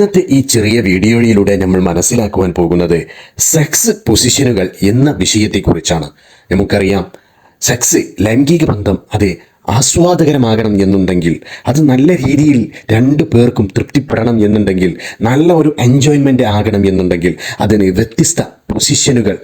ഇന്നത്തെ ഈ ചെറിയ വീഡിയോയിലൂടെ നമ്മൾ മനസ്സിലാക്കുവാൻ പോകുന്നത് സെക്സ് പൊസിഷനുകൾ എന്ന വിഷയത്തെക്കുറിച്ചാണ്. നമുക്കറിയാം സെക്സ് ലൈംഗിക ബന്ധം അത് ആസ്വാദകരമാകണം എന്നുണ്ടെങ്കിൽ അത് നല്ല രീതിയിൽ രണ്ടു പേർക്കും തൃപ്തിപ്പെടണം എന്നുണ്ടെങ്കിൽ നല്ല ഒരു എൻജോയ്മെന്റ് ആകണം എന്നുണ്ടെങ്കിൽ അതിന് വ്യത്യസ്ത പൊസിഷനുകൾ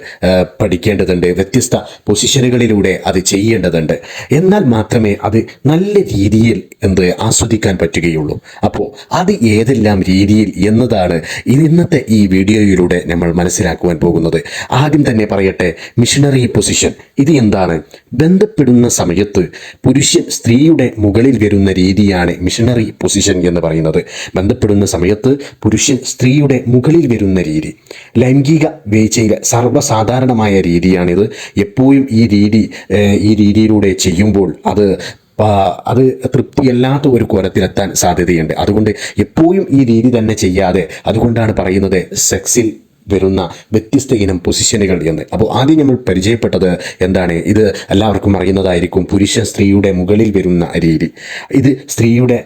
പഠിക്കേണ്ടതുണ്ട് വ്യത്യസ്ത പൊസിഷനുകളിലൂടെ അത് ചെയ്യേണ്ടതുണ്ട്. എന്നാൽ മാത്രമേ അത് നല്ല രീതിയിൽ എന്ത് ആസ്വദിക്കാൻ പറ്റുകയുള്ളൂ. അപ്പോൾ അത് ഏതെല്ലാം രീതിയിൽ എന്നതാണ് ഇന്നത്തെ ഈ വീഡിയോയിലൂടെ നമ്മൾ മനസ്സിലാക്കുവാൻ പോകുന്നത്. ആദ്യം തന്നെ പറയട്ടെ മിഷണറി പൊസിഷൻ ഇത് എന്താണ്? ബന്ധപ്പെടുന്ന സമയത്ത് പുരുഷൻ സ്ത്രീയുടെ മുകളിൽ വരുന്ന രീതിയാണ് മിഷണറി പൊസിഷൻ എന്ന് പറയുന്നത്. ബന്ധപ്പെടുന്ന സമയത്ത് പുരുഷൻ സ്ത്രീയുടെ മുകളിൽ വരുന്ന രീതി. ലൈംഗിക വീഴ്ചയിലെ സർവസാധാരണമായ രീതിയാണിത്. എപ്പോഴും ഈ രീതി ഈ രീതിയിലൂടെ ചെയ്യുമ്പോൾ അത് അത് തൃപ്തിയല്ലാത്ത ഒരു കുരത്തിലെത്താൻ സാധ്യതയുണ്ട്. അതുകൊണ്ട് എപ്പോഴും ഈ രീതി തന്നെ ചെയ്യാതെ അതുകൊണ്ടാണ് പറയുന്നത് സെക്സിൽ വരുന്ന വ്യത്യസ്ത ഇനം പൊസിഷനുകൾ എന്ന്. അപ്പോൾ ആദ്യം നമ്മൾ പരിചയപ്പെട്ടത് എന്താണ്? ഇത് എല്ലാവർക്കും അറിയുന്നതായിരിക്കും പുരുഷ സ്ത്രീയുടെ മുകളിൽ വരുന്ന രീതി. ഇത് സ്ത്രീയുടെ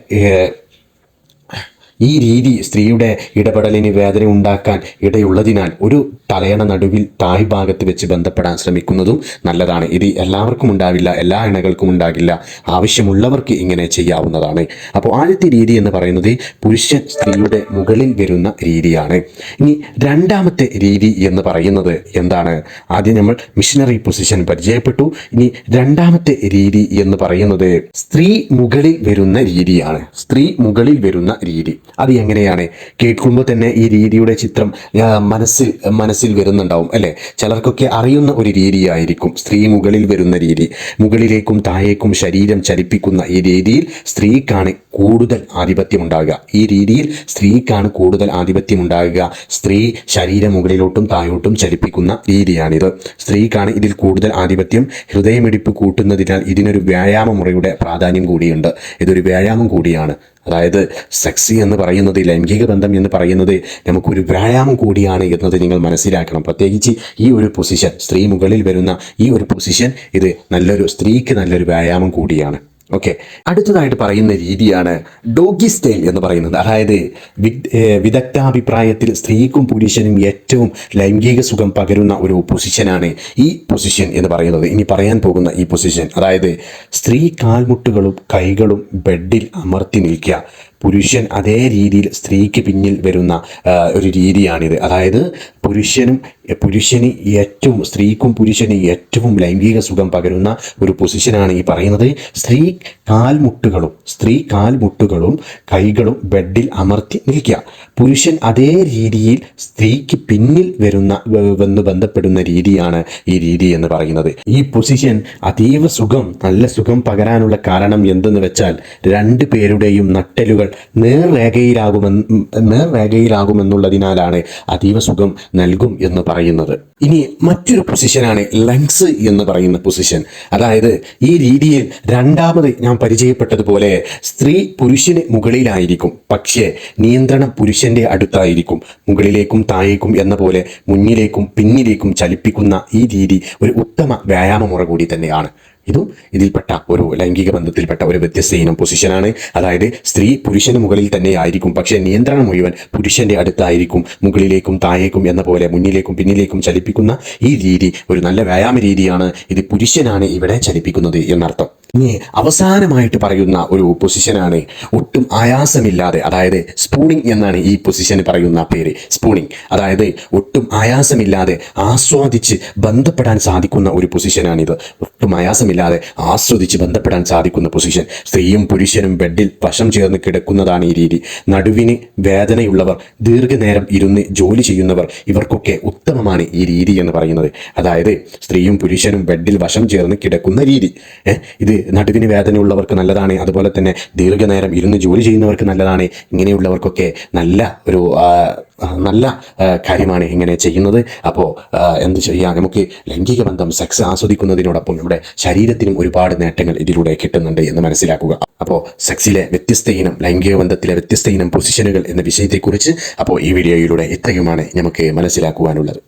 ഈ രീതി സ്ത്രീയുടെ ഇടപെടലിന് വേദന ഉണ്ടാക്കാൻ ഇടയുള്ളതിനാൽ ഒരു തലയണ നടുവിൽ തായ് ഭാഗത്ത് വെച്ച് ബന്ധപ്പെടാൻ ശ്രമിക്കുന്നതും നല്ലതാണ്. ഇത് എല്ലാവർക്കും ഉണ്ടാവില്ല എല്ലാ ഇണകൾക്കും ഉണ്ടാകില്ല. ആവശ്യമുള്ളവർക്ക് ഇങ്ങനെ ചെയ്യാവുന്നതാണ്. അപ്പോൾ ആദ്യത്തെ രീതി എന്ന് പറയുന്നത് പുരുഷൻ സ്ത്രീയുടെ മുകളിൽ വരുന്ന രീതിയാണ്. ഇനി രണ്ടാമത്തെ രീതി എന്ന് പറയുന്നത് എന്താണ്? ആദ്യം നമ്മൾ മിഷനറി പൊസിഷൻ പരിചയപ്പെട്ടു. ഇനി രണ്ടാമത്തെ രീതി എന്ന് പറയുന്നത് സ്ത്രീ മുകളിൽ വരുന്ന രീതിയാണ്. സ്ത്രീ മുകളിൽ വരുന്ന രീതി. അത് എങ്ങനെയാണ്? കേൾക്കുമ്പോൾ തന്നെ ഈ രീതിയുടെ ചിത്രം മനസ്സിൽ മനസ്സിൽ വരുന്നുണ്ടാവും അല്ലേ? ചിലർക്കൊക്കെ അറിയുന്ന ഒരു രീതിയായിരിക്കും സ്ത്രീ മുകളിൽ വരുന്ന രീതി. മുകളിലേക്കും താഴേക്കും ശരീരം ചലിപ്പിക്കുന്ന ഈ രീതിയിൽ സ്ത്രീക്കാണ് കൂടുതൽ ആധിപത്യം ഉണ്ടാകുക ഈ രീതിയിൽ സ്ത്രീക്കാണ് കൂടുതൽ ആധിപത്യം ഉണ്ടാകുക സ്ത്രീ ശരീരം മുകളിലോട്ടും താഴോട്ടും ചലിപ്പിക്കുന്ന രീതിയാണിത്. സ്ത്രീക്കാണ് ഇതിൽ കൂടുതൽ ആധിപത്യം. ഹൃദയമിടിപ്പ് കൂട്ടുന്നതിനാൽ ഇതിനൊരു വ്യായാമ മുറയുടെ പ്രാധാന്യം കൂടിയുണ്ട്. ഇതൊരു വ്യായാമം കൂടിയാണ്. അതായത് സെക്സി എന്ന് പറയുന്നത് ലൈംഗിക ബന്ധം എന്ന് പറയുന്നത് നമുക്കൊരു വ്യായാമം കൂടിയാണ് എന്നത് നിങ്ങൾ മനസ്സിലാക്കണം. പ്രത്യേകിച്ച് ഈ ഒരു പൊസിഷൻ സ്ത്രീ മുകളിൽ വരുന്ന ഈ ഒരു പൊസിഷൻ ഇത് നല്ലൊരു സ്ത്രീക്ക് നല്ലൊരു വ്യായാമം കൂടിയാണ്. ഓക്കെ അടുത്തതായിട്ട് പറയുന്ന രീതിയാണ് ഡോഗി സ്റ്റൈൽ എന്ന് പറയുന്നത്. അതായത് വിദഗ്ധാഭിപ്രായത്തിൽ സ്ത്രീക്കും പുരുഷനും ഏറ്റവും ലൈംഗിക സുഖം പകരുന്ന ഒരു പൊസിഷനാണ് ഈ പൊസിഷൻ എന്ന് പറയുന്നത്. ഇനി പറയാൻ പോകുന്ന ഈ പൊസിഷൻ അതായത് സ്ത്രീ കാൽമുട്ടുകളും കൈകളും ബെഡിൽ അമർത്തി നിൽക്കുക. പുരുഷൻ അതേ രീതിയിൽ സ്ത്രീക്ക് പിന്നിൽ വരുന്ന ഒരു രീതിയാണിത്. അതായത് പുരുഷനും പുരുഷന് ഏറ്റവും സ്ത്രീക്കും പുരുഷന് ഏറ്റവും ലൈംഗിക സുഖം പകരുന്ന ഒരു പൊസിഷനാണ് ഈ പറയുന്നത്. സ്ത്രീ കാൽമുട്ടുകളും സ്ത്രീ കാൽമുട്ടുകളും കൈകളും ബെഡിൽ അമർത്തി നിൽക്കുക. പുരുഷൻ അതേ രീതിയിൽ സ്ത്രീക്ക് പിന്നിൽ വരുന്ന വന്ന് ബന്ധപ്പെടുന്ന രീതിയാണ് ഈ രീതി എന്ന് പറയുന്നത്. ഈ പൊസിഷൻ അതീവ സുഖം നല്ല സുഖം പകരാനുള്ള കാരണം എന്തെന്ന് വെച്ചാൽ രണ്ട് പേരുടെയും നട്ടലുകൾ നേർരേഖയിലാകുമെന്ന് നേർരേഖയിലാകുമെന്നുള്ളതിനാലാണ് അതീവ സുഖം നൽകും എന്ന് പറയുന്നത്. ഇനി മറ്റൊരു പൊസിഷനാണ് ലങ്സ് എന്ന് പറയുന്ന പൊസിഷൻ അതായത് ഈ രീതിയിൽ രണ്ടാമത് ഞാൻ പരിചയപ്പെട്ടതുപോലെ സ്ത്രീ പുരുഷന് മുകളിലായിരിക്കും പക്ഷേ നിയന്ത്രണം പുരുഷന്റെ അടുത്തായിരിക്കും മുകളിലേക്കും താഴേക്കും എന്ന പോലെ മുന്നിലേക്കും പിന്നിലേക്കും ചലിപ്പിക്കുന്ന ഈ രീതി ഒരു ഉത്തമ വ്യായാമമുറ കൂടി തന്നെയാണ്. ഇതും ഇതിൽപ്പെട്ട ഒരു ലൈംഗിക ബന്ധത്തിൽപ്പെട്ട ഒരു വ്യത്യസ്ത ഇനം പൊസിഷനാണ് അതായത് സ്ത്രീ പുരുഷന് മുകളിൽ തന്നെ ആയിരിക്കും. പക്ഷേ നിയന്ത്രണം മുഴുവൻ പുരുഷന്റെ അടുത്തായിരിക്കും. മുകളിലേക്കും താഴേക്കും എന്ന പോലെ മുന്നിലേക്കും പിന്നിലേക്കും ചലിപ്പിക്കുന്ന ഈ രീതി ഒരു നല്ല വ്യായാമ രീതിയാണ്. ഇത് പുരുഷനാണ് ഇവിടെ ചലിപ്പിക്കുന്നത് എന്നർത്ഥം. ഇനി അവസാനമായിട്ട് പറയുന്ന ഒരു പൊസിഷനാണ് ഒട്ടും ആയാസമില്ലാതെ അതായത് സ്പൂണിംഗ് എന്നാണ് ഈ പൊസിഷന് പറയുന്ന പേര് സ്പൂണിംഗ് അതായത് ഒട്ടും ആയാസമില്ലാതെ ആസ്വാദിച്ച് ബന്ധപ്പെടാൻ സാധിക്കുന്ന ഒരു പൊസിഷനാണിത് ഒട്ടും ആയാസമില്ലാതെ ആസ്വദിച്ച് ബന്ധപ്പെടാൻ സാധിക്കുന്ന പൊസിഷൻ സ്ത്രീയും പുരുഷനും ബെഡിൽ വശം ചേർന്ന് കിടക്കുന്നതാണ് ഈ രീതി. നടുവിന് വേദനയുള്ളവർ ദീർഘനേരം ഇരുന്ന് ജോലി ചെയ്യുന്നവർ ഇവർക്കൊക്കെ ഉത്തമമാണ് ഈ രീതി എന്ന് പറയുന്നത്. അതായത് സ്ത്രീയും പുരുഷനും ബെഡിൽ വശം ചേർന്ന് കിടക്കുന്ന രീതി. ഇത് നടുവിന് വേദനയുള്ളവർക്ക് നല്ലതാണ്. അതുപോലെ തന്നെ ദീർഘനേരം ഇരുന്ന് ജോലി ചെയ്യുന്നവർക്ക് നല്ലതാണ്. ഇങ്ങനെയുള്ളവർക്കൊക്കെ നല്ല ഒരു നല്ല കാര്യമാണ് ഇങ്ങനെ ചെയ്യുന്നത്. അപ്പോൾ എന്ത് ചെയ്യാം? നമുക്ക് ലൈംഗിക ബന്ധം സെക്സ് ആസ്വദിക്കുന്നതിനോടൊപ്പം നമ്മുടെ ശരീരത്തിനും ഒരുപാട് നേട്ടങ്ങൾ ഇതിലൂടെ കിട്ടുന്നുണ്ട് എന്ന് മനസ്സിലാക്കുക. അപ്പോൾ സെക്സിലെ വ്യത്യസ്ത ഇനം ലൈംഗിക ബന്ധത്തിലെ വ്യത്യസ്ത ഇനം പൊസിഷനുകൾ എന്ന വിഷയത്തെക്കുറിച്ച് അപ്പോൾ ഈ വീഡിയോയിലൂടെ ഇത്രയുമാണ് നമുക്ക് മനസ്സിലാക്കുവാനുള്ളത്.